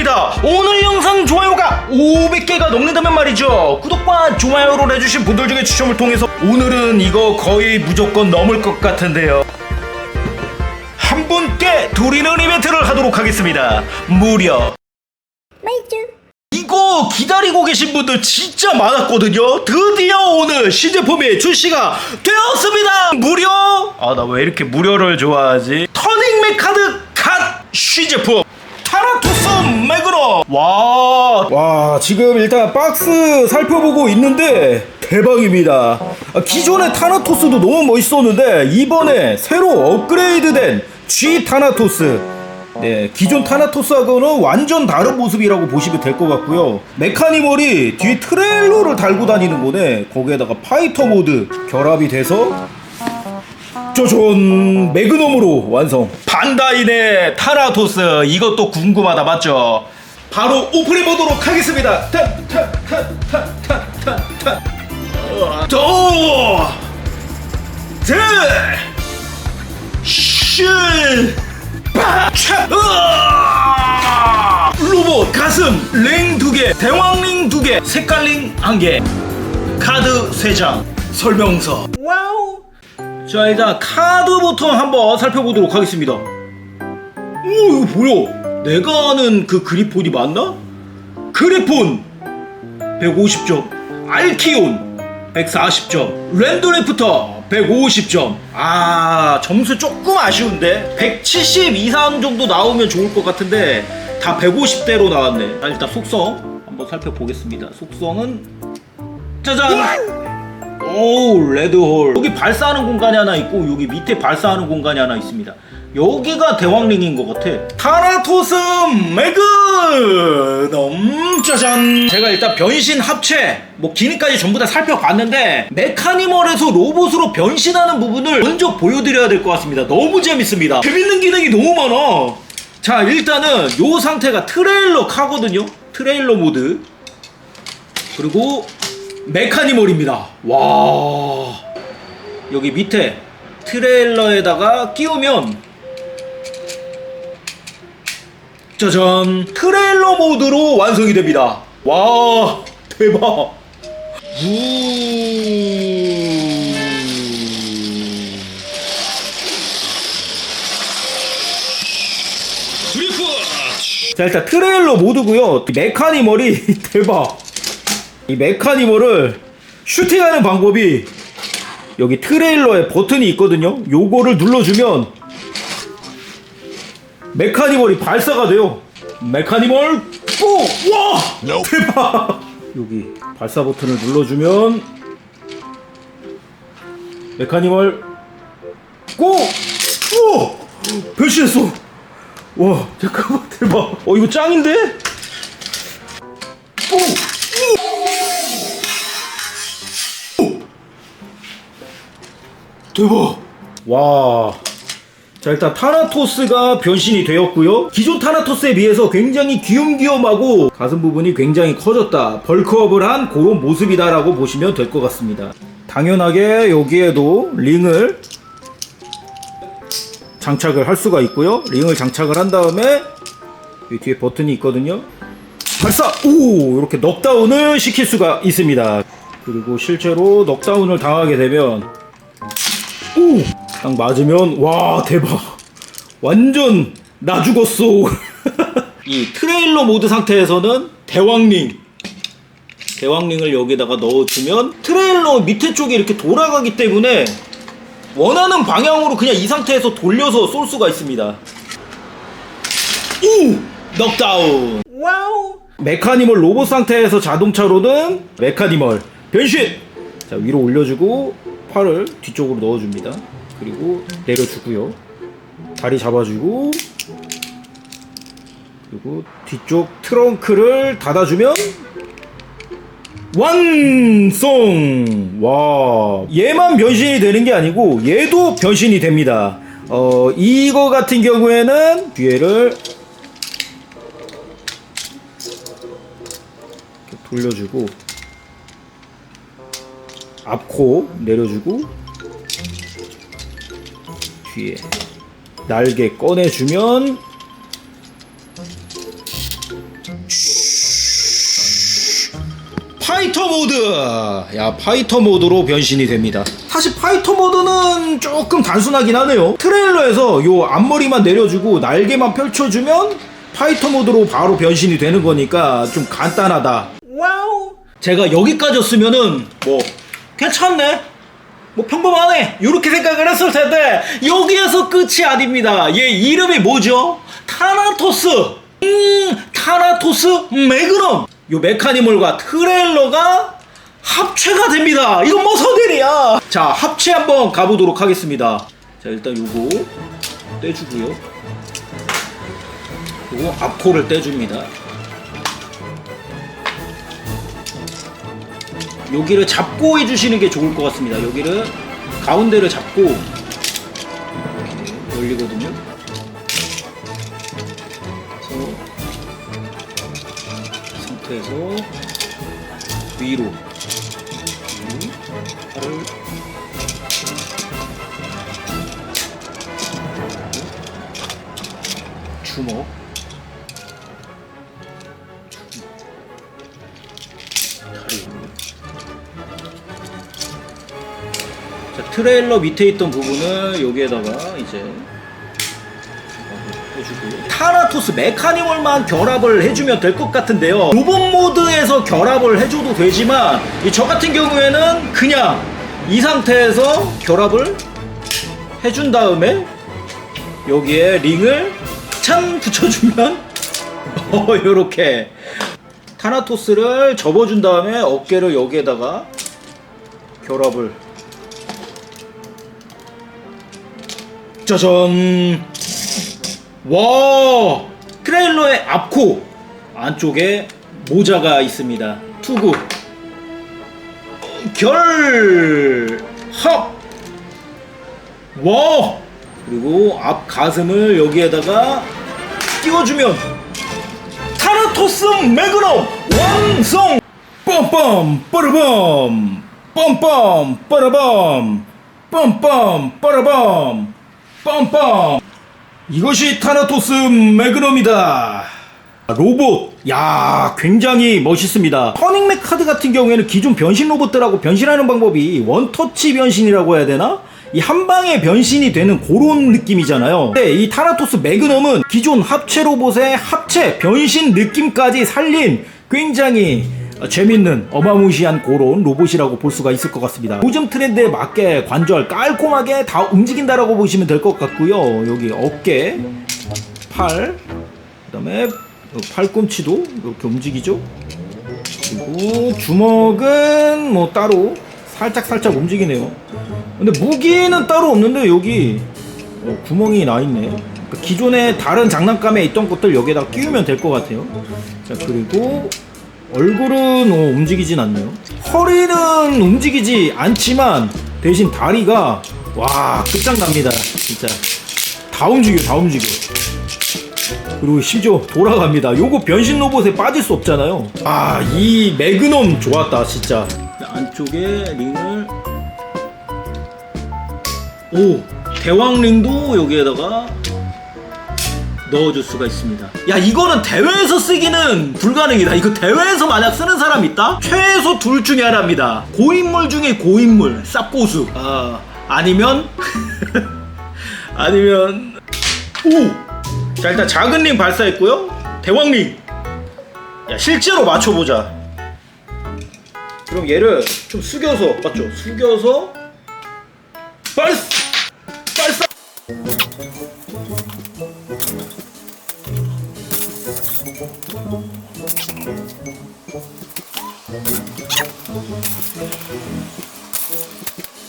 부탁드립니다. 오늘 영상 좋아요가 500개가 넘는다면 말이죠. 구독과 좋아요를 해주신 분들 중에 추첨을 통해서 오늘은 이거 거의 무조건 넘을 것 같은데요. 한 분께 드리는 이벤트를 하도록 하겠습니다. 무려 이거 기다리고 계신 분들 진짜 많았거든요. 드디어 오늘 신제품이 출시가 되었습니다. 무려 아 나 왜 이렇게 무료를 좋아하지? 터닝 메카드 갓 신제품 타라투스 매그너 와, 와 지금 일단 박스 살펴보고 있는데 대박입니다. 아, 기존의 타나토스도 너무 멋있었는데 이번에 새로 업그레이드된 G 타나토스 네, 기존 타나토스하고는 완전 다른 모습이라고 보시면 될 것 같고요. 메카니멀이 뒤에 트레일러를 달고 다니는 거네. 거기에다가 파이터 모드 결합이 돼서 쪼존 매그넘으로 완성. 반다이네 타나토스 이것도 궁금하다 맞죠? 바로 오픈해 보도록 하겠습니다. 탄탄탄탄탄탄탄. 로봇 가슴 링 두 개 대왕 링 두 개 색깔 링 한 개. 카드 세 장. 설명서. 와우 자 일단 카드부터 한번 살펴보도록 하겠습니다. 오 이거 뭐야? 내가 아는 그 그리폰이 맞나? 그리폰! 150점. 알키온! 140점. 랜드레프터! 150점. 아 점수 조금 아쉬운데? 170 이상 정도 나오면 좋을 것 같은데 다 150대로 나왔네. 자 일단 속성 한번 살펴보겠습니다. 속성은 짜잔 오 레드홀. 여기 발사하는 공간이 하나 있고 여기 밑에 발사하는 공간이 하나 있습니다. 여기가 대왕링인 것 같아. 타라토스 매그넘 짜잔. 제가 일단 변신 합체 뭐 기능까지 전부 다 살펴봤는데 메카니멀에서 로봇으로 변신하는 부분을 먼저 보여드려야 될 것 같습니다. 너무 재밌습니다. 재밌는 기능이 너무 많아. 자 일단은 요 상태가 트레일러 카거든요. 트레일러 모드. 그리고 메카니멀입니다. 와 여기 밑에 트레일러에다가 끼우면 짜잔 트레일러 모드로 완성이 됩니다. 와 대박. 우. 자 일단 트레일러 모드고요 메카니멀이 대박 이 메카니멀을 슈팅하는 방법이 여기 트레일러에 버튼이 있거든요 요거를 눌러주면 메카니멀이 발사가 돼요 메카니멀 고! 와! 대박 여기 발사 버튼을 눌러주면 메카니멀 고! 오! 변신했어 와 잠깐만 대박 어 이거 짱인데? 오! 대박 와 자 일단 타나토스가 변신이 되었고요 기존 타나토스에 비해서 굉장히 귀염귀염하고 가슴 부분이 굉장히 커졌다 벌크업을 한 그런 모습이다 라고 보시면 될 것 같습니다 당연하게 여기에도 링을 장착을 할 수가 있고요. 링을 장착을 한 다음에 이 뒤에 버튼이 있거든요. 발사! 오! 이렇게 넉다운을 시킬 수가 있습니다. 그리고 실제로 넉다운을 당하게 되면 오! 딱 맞으면 와 대박! 완전 나 죽었어! 이 트레일러 모드 상태에서는 대왕링 대왕링을 여기다가 넣어주면 트레일러 밑에 쪽이 이렇게 돌아가기 때문에 원하는 방향으로 그냥 이 상태에서 돌려서 쏠 수가 있습니다. 오! 넉다운! 와우! 메카니멀 로봇 상태에서 자동차로는 메카니멀 변신! 자, 위로 올려주고 팔을 뒤쪽으로 넣어줍니다. 그리고 내려주고요. 다리 잡아주고 그리고 뒤쪽 트렁크를 닫아주면 완성! 와, 얘만 변신이 되는 게 아니고 얘도 변신이 됩니다. 어, 이거 같은 경우에는 뒤에를 돌려주고 앞코 내려주고 뒤에 날개 꺼내주면 파이터 모드! 야, 파이터 모드로 변신이 됩니다. 사실 파이터 모드는 조금 단순하긴 하네요. 트레일러에서 요 앞머리만 내려주고 날개만 펼쳐주면 파이터 모드로 바로 변신이 되는 거니까 좀 간단하다. 와우! 제가 여기까지였으면은 뭐 괜찮네. 뭐 평범하네. 이렇게 생각을 했을 텐데 여기에서 끝이 아닙니다. 얘 이름이 뭐죠? 타나토스. 음 타나토스 매그넘. 요 메카니멀과 트레일러가 합체가 됩니다. 이건 무슨 일이야? 자 합체 한번 가보도록 하겠습니다. 자 일단 요거 떼주고요. 요거 앞코를 떼줍니다 여기를 잡고 해주시는 게 좋을 것 같습니다. 여기를 가운데를 잡고 이렇게 열리거든요. 그래서 이 상태에서 위로 이 팔을 주먹 트레일러 밑에 있던 부분을 여기에다가 이제 해주고. 타나토스 메카니멀만 결합을 해주면 될 것 같은데요. 로봇 모드에서 결합을 해줘도 되지만 이 저 같은 경우에는 그냥 이 상태에서 결합을 해준 다음에 여기에 링을 찬 붙여주면 어 요렇게 타나토스를 접어준 다음에 어깨를 여기에다가 결합을 짜잔 와! 트레일러의 앞코. 안쪽에 모자가 있습니다. 투구. 결 합. 와! 그리고 앞 가슴을 여기에다가 끼워주면 타나토스 매그넘 완성! 빰빰 빠르밤. 빰빰 빠르밤. 빰빰 빠르밤 빰빰 이것이 타나토스 매그넘이다 로봇 야 굉장히 멋있습니다 터닝맥 카드 같은 경우에는 기존 변신 로봇들하고 변신하는 방법이 원터치 변신이라고 해야 되나? 이 한 방에 변신이 되는 그런 느낌이잖아요. 근데 이 타나토스 매그넘은 기존 합체 로봇의 합체 변신 느낌까지 살린 굉장히 재밌는 어마무시한 그런 로봇이라고 볼 수가 있을 것 같습니다. 요즘 트렌드에 맞게 관절 깔끔하게 다 움직인다라고 보시면 될 것 같고요. 여기 어깨, 팔, 그다음에 팔꿈치도 이렇게 움직이죠. 그리고 주먹은 뭐 따로 살짝 살짝 움직이네요. 근데 무기는 따로 없는데 여기 어, 구멍이 나 있네. 그러니까 기존에 다른 장난감에 있던 것들 여기에다 끼우면 될 것 같아요. 자 그리고 얼굴은 어, 움직이진 않네요. 허리는 움직이지 않지만 대신 다리가 와 끝장납니다. 진짜 다 움직여 다 움직여. 그리고 심지어 돌아갑니다. 요거 변신 로봇에 빠질 수 없잖아요. 아, 이 매그넘 좋았다, 진짜. 안쪽에 링을 오, 대왕 링도 여기에다가 넣어줄 수가 있습니다. 야, 이거는 대회에서 쓰기는 불가능이다. 이거 대회에서 만약 쓰는 사람 있다? 최소 둘 중에 하나입니다. 고인물 중에 고인물, 쌉고수. 아, 아니면 아니면 오! 자 일단 작은 링 발사했고요 대왕 링 야, 실제로 맞춰보자 그럼 얘를 좀 숙여서 맞죠? 숙여서 발사 すいません。